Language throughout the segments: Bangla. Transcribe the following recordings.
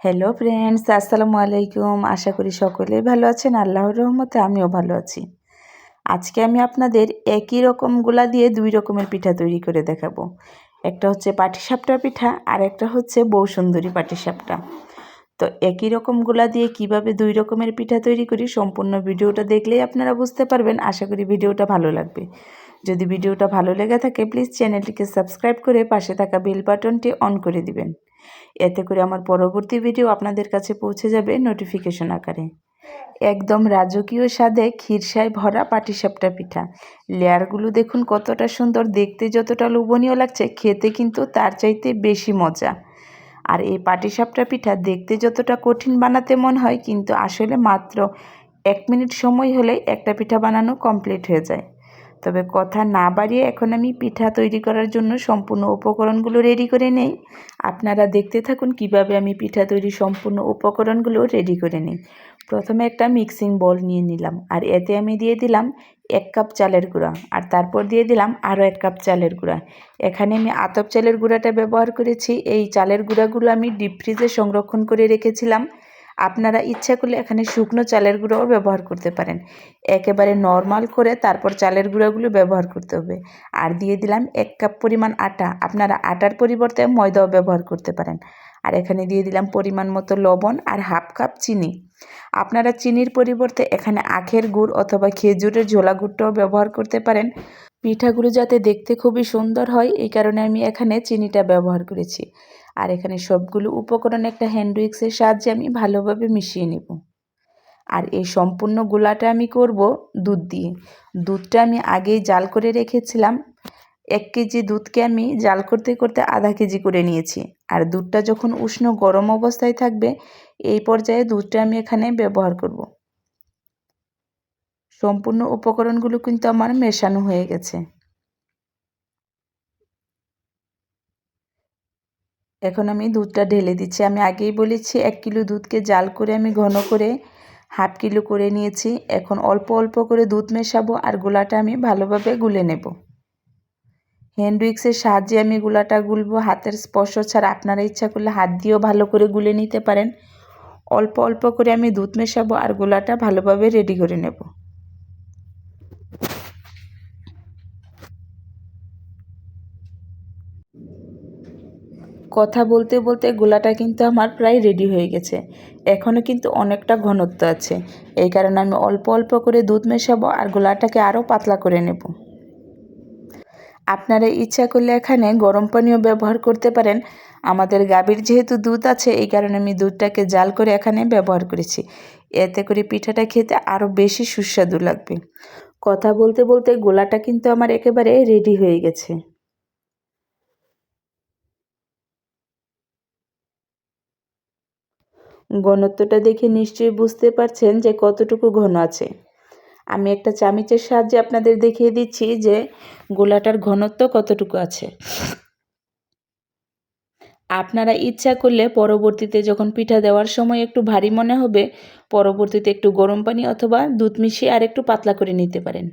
হ্যালো ফ্রেন্ডস আসসালামু আলাইকুম। আশা করি সকলেই ভালো আছেন। আল্লাহর রহমতে আমিও ভালো আছি। আজকে আমি আপনাদের একই রকম রকমগুলা দিয়ে দুই রকমের পিঠা তৈরি করে দেখাবো। একটা হচ্ছে পাটিসাপটা পিঠা, আর একটা হচ্ছে বউ সুন্দরী পাটিসাপটা। তো একই রকম রকমগুলা দিয়ে কীভাবে দুই রকমের পিঠা তৈরি করি, সম্পূর্ণ ভিডিওটা দেখলেই আপনারা বুঝতে পারবেন। আশা করি ভিডিওটা ভালো লাগবে। যদি ভিডিওটা ভালো লেগে থাকে প্লিজ চ্যানেলটিকে সাবস্ক্রাইব করে পাশে থাকা বেল বাটনটি অন করে দিবেন। এতে করে আমার পরবর্তী ভিডিও আপনাদের কাছে পৌঁছে যাবে নোটিফিকেশন আকারে। একদম রাজকীয় স্বাদে ক্ষীরসায় ভরা পাটিসাপটা পিঠা। লেয়ারগুলো দেখুন কতটা সুন্দর, দেখতে যতটা লোভনীয় লাগছে, খেতে কিন্তু তার চাইতে বেশি মজা। আর এই পাটিসাপটা পিঠা দেখতে যতটা কঠিন বানাতে মন হয়, কিন্তু আসলে মাত্র এক মিনিট সময় হলে একটা পিঠা বানানো কমপ্লিট হয়ে যায়। তবে কথা না বাড়িয়ে এখন আমি পিঠা তৈরি করার জন্য সম্পূর্ণ উপকরণগুলো রেডি করে নেই। আপনারা দেখতে থাকুন কীভাবে আমি পিঠা তৈরি সম্পূর্ণ উপকরণগুলো রেডি করে নিই। প্রথমে একটা মিক্সিং বল নিয়ে নিলাম আর এতে আমি দিয়ে দিলাম এক কাপ চালের গুঁড়া আর তারপর দিয়ে দিলাম আরও এক কাপ চালের গুঁড়া। এখানে আমি আতপ চালের গুঁড়াটা ব্যবহার করেছি। এই চালের গুঁড়াগুলো আমি ডিপ ফ্রিজে সংরক্ষণ করে রেখেছিলাম। আপনারা ইচ্ছা করলে এখানে শুকনো চালের গুঁড়োও ব্যবহার করতে পারেন। একেবারে নর্মাল করে তারপর চালের গুঁড়োগুলো ব্যবহার করতে হবে। আর দিয়ে দিলাম এক কাপ পরিমাণ আটা। আপনারা আটার পরিবর্তে ময়দাও ব্যবহার করতে পারেন। আর এখানে দিয়ে দিলাম পরিমাণ মতো লবণ আর হাফ কাপ চিনি। আপনারা চিনির পরিবর্তে এখানে আখের গুড় অথবা খেজুরের ঝোলা গুড়টাও ব্যবহার করতে পারেন। পিঠাগুলো যাতে দেখতে খুবই সুন্দর হয়, এই কারণে আমি এখানে চিনিটা ব্যবহার করেছি। আর এখানে সবগুলো উপকরণ একটা হ্যান্ড উইক্সের সাহায্যে আমি ভালোভাবে মিশিয়ে নেব। আর এই সম্পূর্ণ গোলাটা আমি করব দুধ দিয়ে। দুধটা আমি আগেই জাল করে রেখেছিলাম। এক কেজি দুধকে আমি জাল করতে করতে আধা কেজি করে নিয়েছি। আর দুধটা যখন উষ্ণ গরম অবস্থায় থাকবে, এই পর্যায়ে দুধটা আমি এখানে ব্যবহার করব। সম্পূর্ণ উপকরণগুলো কিন্তু আমার মেশানো হয়ে গেছে। এখন আমি দুধটা ঢেলে দিচ্ছি। আমি আগেই বলেছি, এক কিলো দুধকে জাল করে আমি ঘন করে হাফ কিলো করে নিয়েছি। এখন অল্প অল্প করে দুধ মেশাবো আর গোলাটা আমি ভালোভাবে গুলে নেব। হ্যান্ড উইক্সের সাহায্যে আমি গুলাটা গুলবো। হাতের স্পর্শ ছাড়া আপনারা ইচ্ছা করলে হাত দিয়েও ভালো করে গুলে নিতে পারেন। অল্প অল্প করে আমি দুধ মেশাবো আর গোলাটা ভালোভাবে রেডি করে নেব। কথা বলতে বলতে গোলাটা কিন্তু আমার প্রায় রেডি হয়ে গেছে। এখনও কিন্তু অনেকটা ঘনত্ব আছে। এই কারণে আমি অল্প অল্প করে দুধ মেশাবো আর গোলাটাকে আরও পাতলা করে নেব। আপনারা ইচ্ছা করলে এখানে গরম পানীয় ব্যবহার করতে পারেন। আমাদের গাভীর যেহেতু দুধ আছে, এই কারণে আমি দুধটাকে জাল করে এখানে ব্যবহার করেছি। এতে করে পিঠাটা খেতে আরও বেশি সুস্বাদু লাগবে। কথা বলতে বলতে গোলাটা কিন্তু আমার একেবারে রেডি হয়ে গেছে। ঘনত্বটা দেখে নিশ্চয়ই বুঝতে পারছেন যে কতটুকু ঘন আছে। আমি একটা চামিচের সাহায্যে আপনাদের দেখিয়ে দিচ্ছি যে গোলাটার ঘনত্ব কতটুকু আছে। আপনারা ইচ্ছা করলে পরবর্তীতে যখন পিঠা দেওয়ার সময় একটু ভারী মনে হবে, পরবর্তীতে একটু গরম পানি অথবা দুধ মিশিয়ে আর একটু পাতলা করে নিতে পারেন।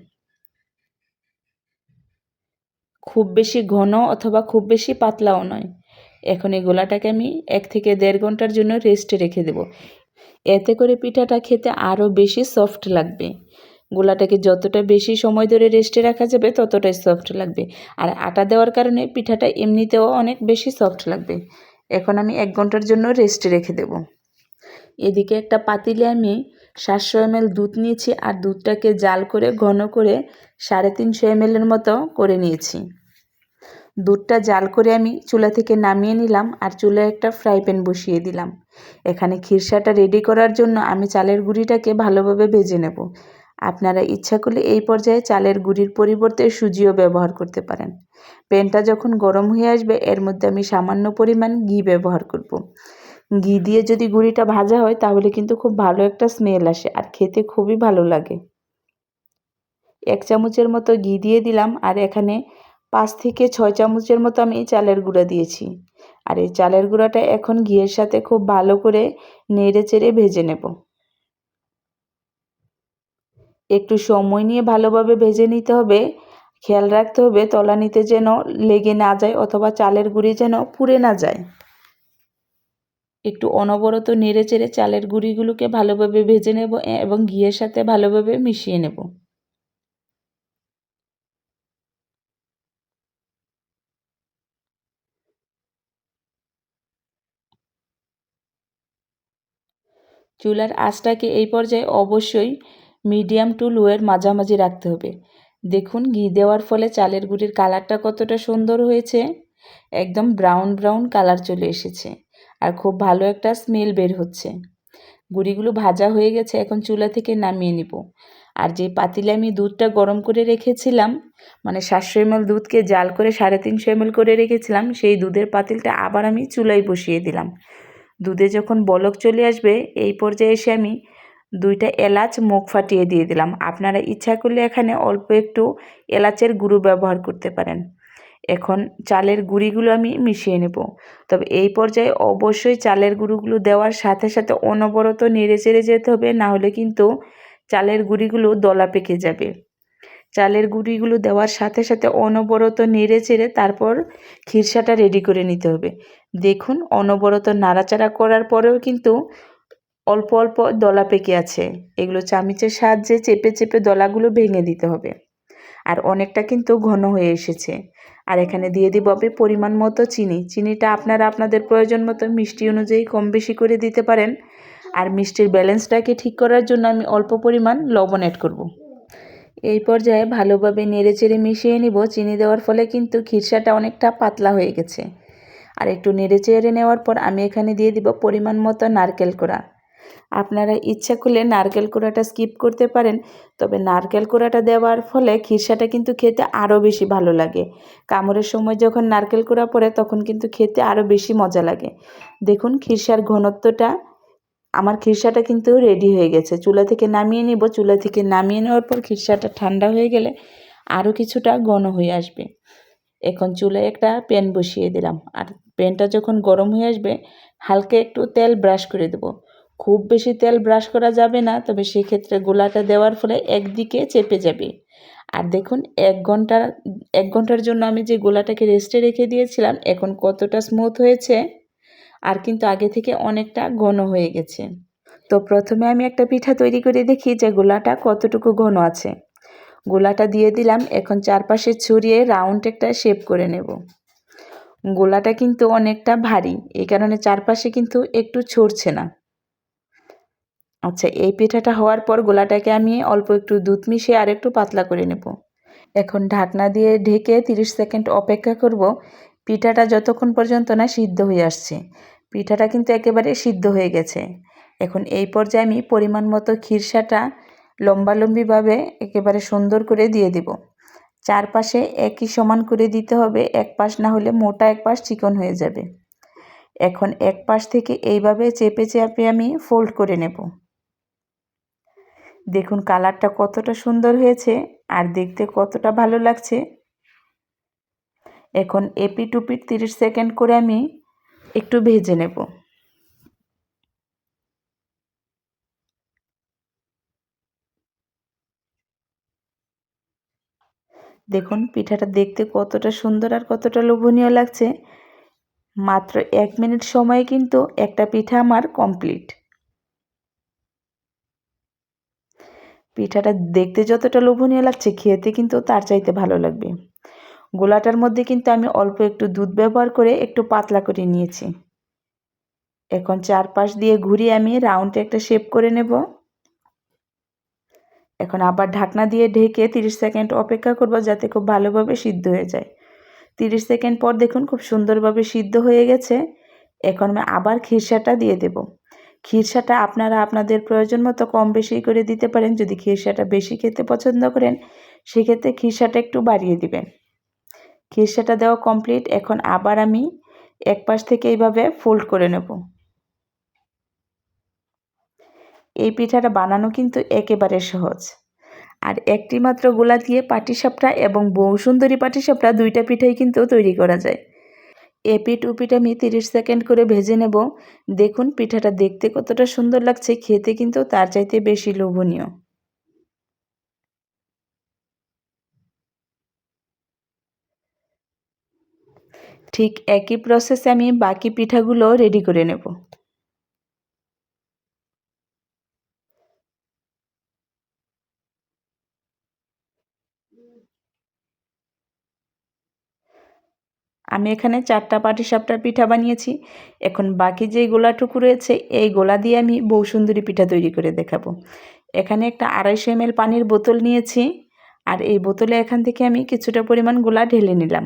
খুব বেশি ঘন অথবা খুব বেশি পাতলাও নয়। এখন এই গোলাটাকে আমি এক থেকে দেড় ঘণ্টার জন্য রেস্টে রেখে দেব। এতে করে পিঠাটা খেতে আরও বেশি সফট লাগবে। গোলাটাকে যতটা বেশি সময় ধরে রেস্টে রাখা যাবে, ততটাই সফট লাগবে। আর আটা দেওয়ার কারণে পিঠাটা এমনিতেও অনেক বেশি সফট লাগবে। এখন আমি এক ঘণ্টার জন্য রেস্টে রেখে দেব। এদিকে একটা পাতিলে আমি সাতশো এমএল দুধ নিয়েছি, আর দুধটাকে জাল করে, ঘন করে সাড়ে তিনশো এমএলের মতো করে নিয়েছি। দুধটা জাল করে আমি চুলা থেকে নামিয়ে নিলাম আর চুলায় একটা ফ্রাই প্যান বসিয়ে দিলাম। এখানে খিরসাটা রেডি করার জন্য আমি চালের গুঁড়িটাকে ভালোভাবে ভেজে নেব। আপনারা ইচ্ছা করলে এই পর্যায়ে চালের গুঁড়ির পরিবর্তে সুজিও ব্যবহার করতে পারেন। প্যানটা যখন গরম হয়ে আসবে, এর মধ্যে আমি সামান্য পরিমাণ ঘি ব্যবহার করব। ঘি দিয়ে যদি গুঁড়িটা ভাজা হয়, তাহলে কিন্তু খুব ভালো একটা স্মেল আসে আর খেতে খুবই ভালো লাগে। এক চামচের মতো ঘি দিয়ে দিলাম আর এখানে পাঁচ থেকে ছয় চামচের মতো আমি চালের গুঁড়া দিয়েছি। আর এই চালের গুঁড়াটা এখন ঘিয়ের সাথে খুব ভালো করে নেড়ে চেড়ে ভেজে নেব। একটু সময় নিয়ে ভালোভাবে ভেজে নিতে হবে। খেয়াল রাখতে হবে তলানিতে যেন লেগে না যায় অথবা চালের গুঁড়ি যেন পুড়ে না যায়। একটু অনবরত নেড়ে চেড়ে চালের গুঁড়িগুলোকে ভালোভাবে ভেজে নেব এবং ঘিয়ের সাথে ভালোভাবে মিশিয়ে নেব। চুলার আঁচটাকে এই পর্যায়ে অবশ্যই মিডিয়াম টু লোয়ের মাঝামাঝি রাখতে হবে। দেখুন, ঘি দেওয়ার ফলে চালের গুঁড়ির কালারটা কতটা সুন্দর হয়েছে। একদম ব্রাউন ব্রাউন কালার চলে এসেছে আর খুব ভালো একটা স্মেল বের হচ্ছে। গুঁড়িগুলো ভাজা হয়ে গেছে, এখন চুলা থেকে নামিয়ে নিব। আর যে পাতিলে আমি দুধটা গরম করে রেখেছিলাম মানে সাতশো এমএল দুধকে জাল করে সাড়ে তিনশো এমএল করে রেখেছিলাম, সেই দুধের পাতিলটা আবার আমি চুলায় বসিয়ে দিলাম। দুধে যখন বলক চলে আসবে, এই পর্যায়ে এসে আমি দুইটা এলাচ মুখ ফাটিয়ে দিয়ে দিলাম। আপনারা ইচ্ছা করলে এখানে অল্প একটু এলাচের গুঁড়ো ব্যবহার করতে পারেন। এখন চালের গুঁড়িগুলো আমি মিশিয়ে নেব। তবে এই পর্যায়ে অবশ্যই চালের গুঁড়োগুলো দেওয়ার সাথে সাথে অনবরত নেড়ে চেড়ে যেতে হবে, না হলে কিন্তু চালের গুঁড়িগুলো দলা পেকে যাবে। চালের গুঁড়িগুলো দেওয়ার সাথে সাথে অনবরত নেড়ে চেড়ে তারপর খিরসাটা রেডি করে নিতে হবে। দেখুন, অনবরত নাড়াচাড়া করার পরেও কিন্তু অল্প অল্প দলা পেকে আছে। এগুলো চামিচের সাহায্যে চেপে চেপে দলাগুলো ভেঙে দিতে হবে। আর অনেকটা কিন্তু ঘন হয়ে এসেছে। আর এখানে দিয়ে দিব আপনি পরিমাণ মতো চিনি। চিনিটা আপনারা আপনাদের প্রয়োজন মতো মিষ্টি অনুযায়ী কম বেশি করে দিতে পারেন। আর মিষ্টির ব্যালেন্সটাকে ঠিক করার জন্য আমি অল্প পরিমাণ লবণ অ্যাড করব। এই পর্যায়ে ভালোভাবে নেড়ে চেড়ে মিশিয়ে নিব। চিনি দেওয়ার ফলে কিন্তু খিরসাটা অনেকটা পাতলা হয়ে গেছে। আর একটু নেড়ে চেড়ে নেওয়ার পর আমি এখানে দিয়ে দিব পরিমাণ মতো নারকেল কোড়া। আপনারা ইচ্ছা করলে নারকেল কোড়াটা স্কিপ করতে পারেন, তবে নারকেল কোড়াটা দেওয়ার ফলে খিরসাটা কিন্তু খেতে আরও বেশি ভালো লাগে। কামড়ের সময় যখন নারকেল কোড়া পড়ে, তখন কিন্তু খেতে আরও বেশি মজা লাগে। দেখুন, খিরসার ঘনত্বটা, আমার খিরসাটা কিন্তু রেডি হয়ে গেছে। চুলা থেকে নামিয়ে নিব। চুলা থেকে নামিয়ে নেওয়ার পর খিরসাটা ঠান্ডা হয়ে গেলে আরও কিছুটা ঘন হয়ে আসবে। এখন চুলায় একটা প্যান বসিয়ে দিলাম। আর প্যানটা যখন গরম হয়ে আসবে, হালকা একটু তেল ব্রাশ করে দেবো। খুব বেশি তেল ব্রাশ করা যাবে না, তবে সেক্ষেত্রে গোলাটা দেওয়ার ফলে একদিকে চেপে যাবে। আর দেখুন, এক ঘণ্টার এক ঘণ্টার জন্য আমি যে গোলাটাকে রেস্টে রেখে দিয়েছিলাম, এখন কতটা স্মুথ হয়েছে, আর কিন্তু আগে থেকে অনেকটা ঘন হয়ে গেছে। তো প্রথমে আমি একটা পিঠা তৈরি করে দেখি যে গোলাটা কতটুকু ঘন আছে। গোলাটা দিয়ে দিলাম, এখন চারপাশে ছড়িয়ে রাউন্ড একটা শেপ করে নেব। গোলাটা কিন্তু অনেকটা ভারী এই কারণে চারপাশে কিন্তু একটু ছড়ছে না। আচ্ছা এই পিঠাটা হওয়ার পর গোলাটাকে আমি অল্প একটু দুধ মিশিয়ে আর একটু পাতলা করে নেব। এখন ঢাকনা দিয়ে ঢেকে 30 সেকেন্ড অপেক্ষা করব। পিঠাটা যতক্ষণ পর্যন্ত না সিদ্ধ হয়ে আসছে, পিঠাটা কিন্তু একেবারে সিদ্ধ হয়ে গেছে। এখন এই পর্যায়ে আমি পরিমাণ মতো খিরসাটা লম্বালম্বিভাবে একেবারে সুন্দর করে দিয়ে দিব। চারপাশে একই সমান করে দিতে হবে, এক পাশ না হলে মোটা এক পাশ চিকন হয়ে যাবে। এখন এক পাশ থেকে এইভাবে চেপে চেপে আমি ফোল্ড করে নেব। দেখুন কালারটা কতটা সুন্দর হয়েছে আর দেখতে কতটা ভালো লাগছে। এখন এপি টুপিট তিরিশ সেকেন্ড করে আমি একটু ভেজে নেব। দেখুন, পিঠাটা দেখতে কতটা সুন্দর আর কতটা লোভনীয় লাগছে। মাত্র এক মিনিট সময়ে কিন্তু একটা পিঠা আমার কমপ্লিট। পিঠাটা দেখতে যতটা লোভনীয় লাগছে, খেতে কিন্তু তার চাইতে ভালো লাগবে। গোলাটার মধ্যে কিন্তু আমি অল্প একটু দুধ ব্যবহার করে একটু পাতলা করে নিয়েছি। এখন চারপাশ দিয়ে ঘুরিয়ে আমি রাউন্ডে একটা শেপ করে নেব। এখন আবার ঢাকনা দিয়ে ঢেকে 30 সেকেন্ড অপেক্ষা করব যাতে খুব ভালোভাবে সিদ্ধ হয়ে যায়। 30 সেকেন্ড পর দেখুন খুব সুন্দরভাবে সিদ্ধ হয়ে গেছে। এখন আমি আবার খিরসাটা দিয়ে দেব। খিরসাটা আপনারা আপনাদের প্রয়োজন মতো কম বেশি করে দিতে পারেন। যদি খিরসাটা বেশি খেতে পছন্দ করেন, সেক্ষেত্রে খিরসাটা একটু বাড়িয়ে দিবেন। খিরসাটা দেওয়া কমপ্লিট এখন আবার আমি এক পাশ থেকে এইভাবে ফোল্ড করে নেব। এই পিঠাটা বানানো কিন্তু একেবারে সহজ। আর একটি মাত্র গোলা দিয়ে পাটিসাপটা এবং বউ সুন্দরী পাটিসাপটা দুইটা পিঠাই কিন্তু তৈরি করা যায়। এ পিঠ ও পিঠ আমি তিরিশ সেকেন্ড করে ভেজে নেব। দেখুন, পিঠাটা দেখতে কতটা সুন্দর লাগছে, খেতে কিন্তু তার চাইতে বেশি লোভনীয়। ঠিক একই প্রসেসে আমি বাকি পিঠাগুলো রেডি করে নেব। আমি এখানে চারটা পাটি পাটিসাপটার পিঠা বানিয়েছি। এখন বাকি যে গোলাটুকু রয়েছে, এই গোলা দিয়ে আমি বউ সুন্দরী পিঠা তৈরি করে দেখাবো। এখানে একটা আড়াইশো এম পানির বোতল নিয়েছি আর এই বোতলে এখান থেকে আমি কিছুটা পরিমাণ গোলা ঢেলে নিলাম।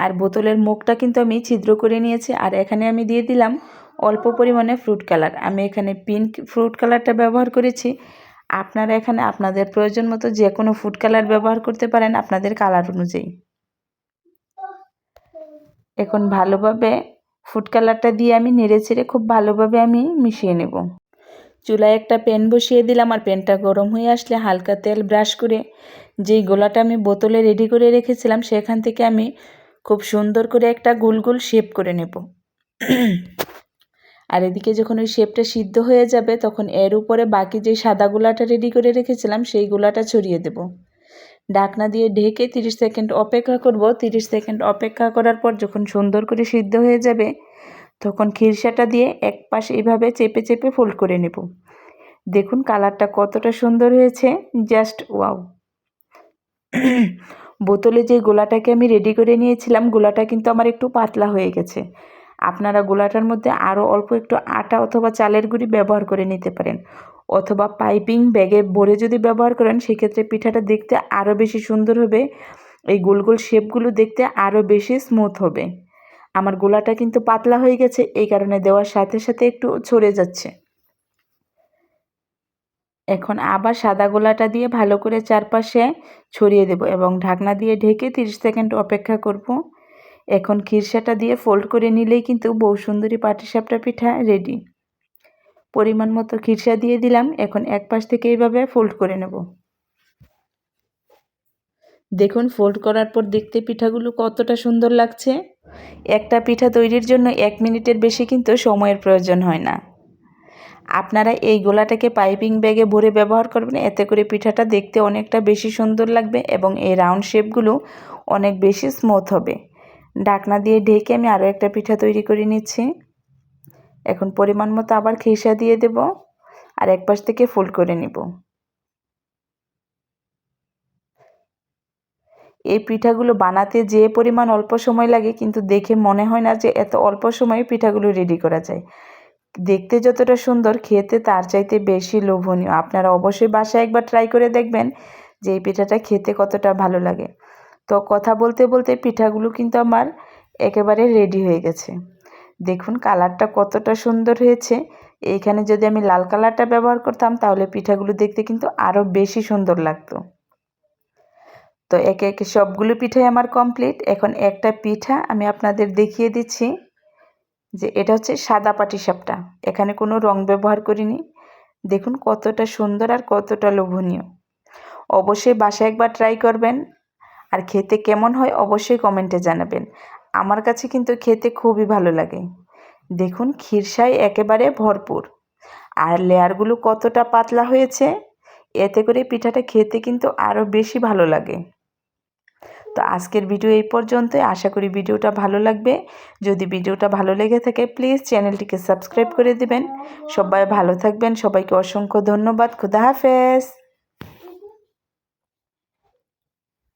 আর বোতলের মুখটা কিন্তু আমি ছিদ্র করে নিয়েছি আর এখানে আমি দিয়ে দিলাম অল্প পরিমাণে ফ্রুট কালার। আমি এখানে পিঙ্ক ফ্রুট কালারটা ব্যবহার করেছি আপনারা এখানে আপনাদের প্রয়োজন মতো যে কোনো ফুড কালার ব্যবহার করতে পারেন আপনাদের কালার অনুযায়ী। এখন ভালোভাবে ফুড কালারটা দিয়ে আমি নেড়ে ছেড়ে খুব ভালোভাবে আমি মিশিয়ে নেব। চুলায় একটা প্যান বসিয়ে দিলাম আর প্যানটা গরম হয়ে আসলে হালকা তেল ব্রাশ করে যেই গোলাটা আমি বোতলে রেডি করে রেখেছিলাম সেখান থেকে আমি খুব সুন্দর করে একটা গোল গোল শেপ করে নেব। আর এদিকে যখন ওই শেপটা সিদ্ধ হয়ে যাবে, তখন এর উপরে বাকি যে সাদা গোলাটা রেডি করে রেখেছিলাম, সেই গোলাটা ছড়িয়ে দেব। ডাকনা দিয়ে ঢেকে তিরিশ সেকেন্ড অপেক্ষা করব। তিরিশ সেকেন্ড অপেক্ষা করার পর যখন সুন্দর করে সিদ্ধ হয়ে যাবে, তখন খিরসাটা দিয়ে এক পাশ এইভাবে চেপে চেপে ফোল্ড করে নেব। দেখুন কালারটা কতটা সুন্দর হয়েছে জাস্ট ওয়াও বোতলে যে গোলাটাকে আমি রেডি করে নিয়েছিলাম, গোলাটা কিন্তু আমার একটু পাতলা হয়ে গেছে। আপনারা গোলাটার মধ্যে আরও অল্প একটু আটা অথবা চালের গুঁড়ি ব্যবহার করে নিতে পারেন। অথবা পাইপিং ব্যাগে ভরে যদি ব্যবহার করেন, সেক্ষেত্রে পিঠাটা দেখতে আরও বেশি সুন্দর হবে। এই গোল গোল শেপগুলো দেখতে আরও বেশি স্মুথ হবে। আমার গোলাটা কিন্তু পাতলা হয়ে গেছে, এই কারণে দেওয়ার সাথে সাথে একটু ছড়ে যাচ্ছে। এখন আবার সাদা গোলাটা দিয়ে ভালো করে চারপাশে ছড়িয়ে দেব এবং ঢাকনা দিয়ে ঢেকে তিরিশ সেকেন্ড অপেক্ষা করব। এখন খিরসাটা দিয়ে ফোল্ড করে নিলেই কিন্তু বউ সুন্দরী পাটিসাপটা পিঠা রেডি পরিমাণ মতো খিরসা দিয়ে দিলাম, এখন এক পাশ থেকে এইভাবে ফোল্ড করে নেব। দেখুন ফোল্ড করার পর দেখতে পিঠাগুলো কতটা সুন্দর লাগছে। একটা পিঠা তৈরির জন্য এক মিনিটের বেশি কিন্তু সময়ের প্রয়োজন হয় না। আপনারা এই গোলাটাকে পাইপিং ব্যাগে ভরে ব্যবহার করবেন, এতে করে পিঠাটা দেখতে অনেকটা বেশি সুন্দর লাগবে এবং এই রাউন্ড শেপগুলো অনেক বেশি স্মুথ হবে। ডাকনা দিয়ে ঢেকে আমি আরও একটা পিঠা তৈরি করে নিচ্ছি। এখন পরিমাণ মতো আবার খিসা দিয়ে দেব আর এক পাশ থেকে ফোল্ড করে নিব। এই পিঠাগুলো বানাতে যে পরিমাণ অল্প সময় লাগে, কিন্তু দেখে মনে হয় না যে এত অল্প সময়ে পিঠাগুলো রেডি করা যায়। দেখতে যতটা সুন্দর, খেতে তার চাইতে বেশি লোভনীয়। আপনারা অবশ্যই বাসায় একবার ট্রাই করে দেখবেন যে এই পিঠাটা খেতে কতটা ভালো লাগে। তো কথা বলতে বলতে পিঠাগুলো কিন্তু আমার একেবারে রেডি হয়ে গেছে। দেখুন কালারটা কতটা সুন্দর হয়েছে। এইখানে যদি আমি লাল কালারটা ব্যবহার করতাম তাহলে পিঠাগুলো দেখতে কিন্তু আরও বেশি সুন্দর লাগতো। তো একে একে সবগুলো পিঠাই আমার কমপ্লিট এখন একটা পিঠা আমি আপনাদের দেখিয়ে দিচ্ছি যে এটা হচ্ছে সাদা পাটিসাপটা। এখানে কোনো রং ব্যবহার করিনি। দেখুন কতটা সুন্দর আর কতটা লোভনীয়। অবশ্যই বাসায় একবার ট্রাই করবেন। আর খেতে কেমন হয় অবশ্যই কমেন্টে জানাবেন। আমার কাছে কিন্তু খেতে খুবই ভালো লাগে। দেখুন ক্ষীরসাই একেবারে ভরপুর। আর লেয়ারগুলো কতটা পাতলা হয়েছে, এতে করে পিঠাটা খেতে কিন্তু আরও বেশি ভালো লাগে। তো আজকের ভিডিও এই পর্যন্তই। আশা করি ভিডিওটা ভালো লাগবে। যদি ভিডিওটা ভালো লেগে থাকে, প্লিজ চ্যানেলটিকে সাবস্ক্রাইব করে দিবেন। সবাই ভালো থাকবেন। সবাইকে অসংখ্য ধন্যবাদ। খুদা হাফেজ।